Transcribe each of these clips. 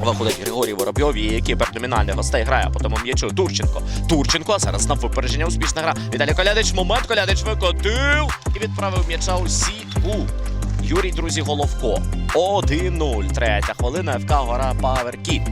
Виходить Григорій Воробйов, і який номінальних гостей грає по тому м'ячу Турченко. Турченко зараз на випередження успішна гра. Віталій Колядич, момент Колядич викотив і відправив м'яча у сітку. Юрій, друзі, Головко. 1-0. Третя хвилина ФК Гора Паверкіт.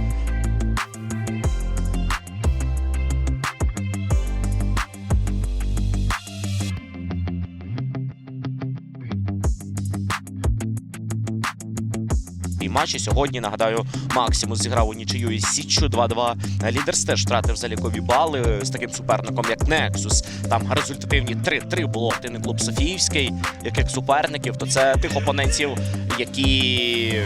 І матчі сьогодні нагадаю, Максимус зіграв у нічию із Січчю 2-2. Лідерс теж втратив залікові бали з таким суперником, як Нексус. Там результативні 3-3 було активний клуб Софіївський. Яких суперників, то це тих опонентів, які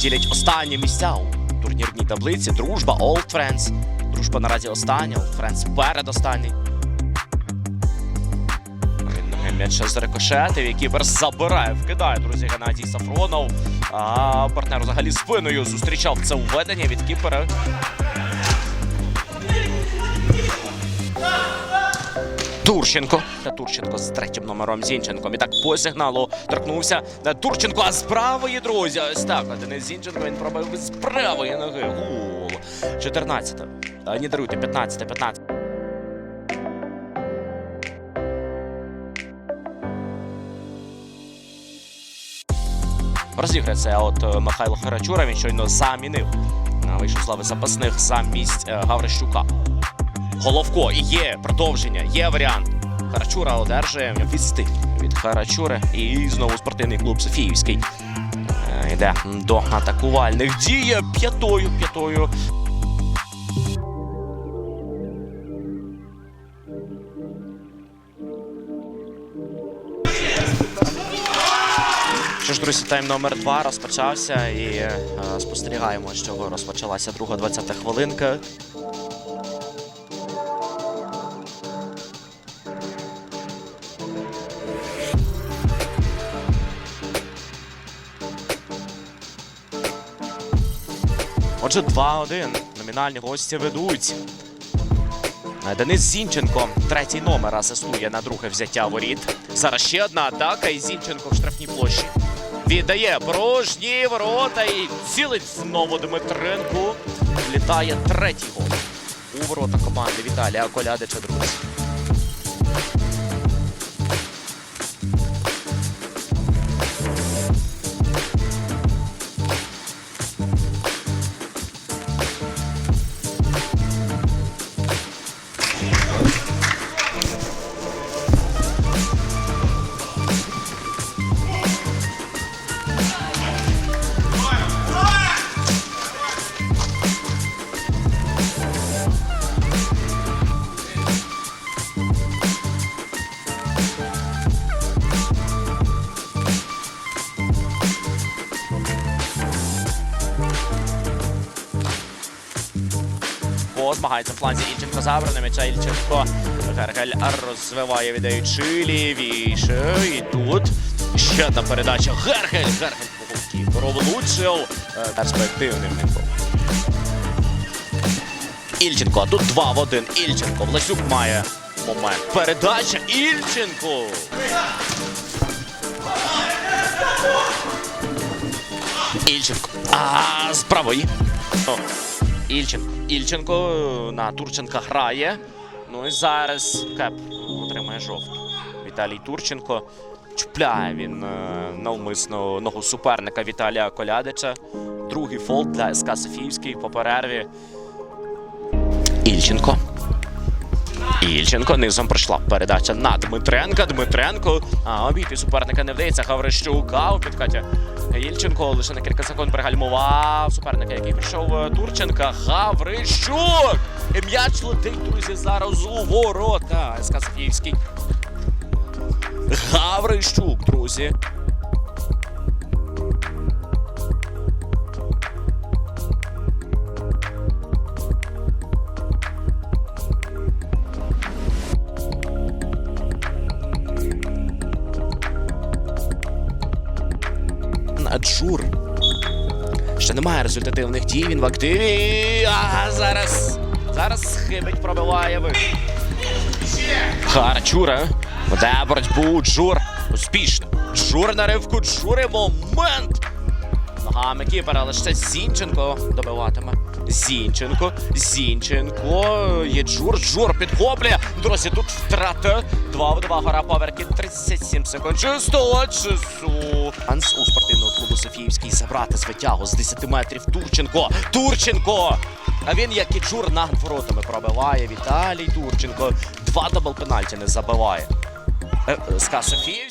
ділять останні місця у турнірній таблиці. Дружба, Old Friends. Дружба наразі остання, Old Friends передостанній. М'яч з рикошетів, який кібер забирає, вкидає, друзі, Геннадій Сафронов. А партнер взагалі спиною зустрічав це введення від кіпера. Турченко. Турченко з третім номером Зінченком. І так по сигналу торкнувся на Турченко, а з правої, друзі. Ось так. А Денис Зінченко він пробив з правої ноги. Гул. 14. А, Ні, даруйте, 15, 15. Розіграє це от е, Михайло Харачура. Він щойно замінив. Вийшов з лави запасних за місць Гаврищука. Головко є продовження, є варіант. Харачура одержує відстиг від Харачури. І знову спортивний клуб Софіївський. Е, Йде до атакувальних дій п'ятою п'ятою. Друзі, тайм номер два розпочався і е, спостерігаємо, з чого розпочалася друга 20 хвилинка. Отже, 2-1. Номінальні гості ведуть. Е, Денис Зінченко, третій номер, асистує на друге взяття воріт. Зараз ще одна атака, і Зінченко в штрафній площі. Віддає порожні ворота і цілить знову Дмитренку. Влітає третій гол у ворота команди Віталія Колядича, друзі. О, змагається в фланзі Ільченко забране м'яча Ільченко. Гергель розвиває віддаючи лівіше. І тут ще одна передача. Гергель. Гергель по голкіперу. Е, Перспективним він. Ільченко, а тут 2 в 1. Ільченко. Власюк має момент. Передача Ільченко. Ільченко. А з правої. Ільченко. Ільченко на Турченка грає. Ну і зараз Кеп отримає жовту. Віталій Турченко. Чіпляє він е, навмисно ногу суперника Віталія Колядича. Другий фолт для СК Софіївський по перерві. Ільченко. Ільченко низом пройшла передача на Дмитренка. Дмитренко. А обійти суперника не вдається. Гаврищука у підкаті. Ільченко лише на кілька секунд пригальмував суперника, який прийшов е, Турченка. Гаврищук! М'яч летить, друзі, зараз у ворота. СК Софіївський. Гаврищук, друзі. Джур. Ще немає результативних дій, він в активі. А зараз. Зараз хибить, пробиває ви. Харчура. Веде боротьбу Джур. Успішно. Джур на ривку. Джури момент. ногами кіпера. ще Зінченко добиватиме. Зінченко, Зінченко, Єджур, Жур підхоплює. Друзі, тут втрата. 2 в 2 гора поверки, 37 секунд. Чисто, чису. Анс у спортивного клубу Софіївський забрати з витягу з 10 метрів. Турченко, Турченко. А він, як і Джур, над воротами пробиває. Віталій Турченко. Два дабл пенальті не забиває. Е, е, СКА Софіївський.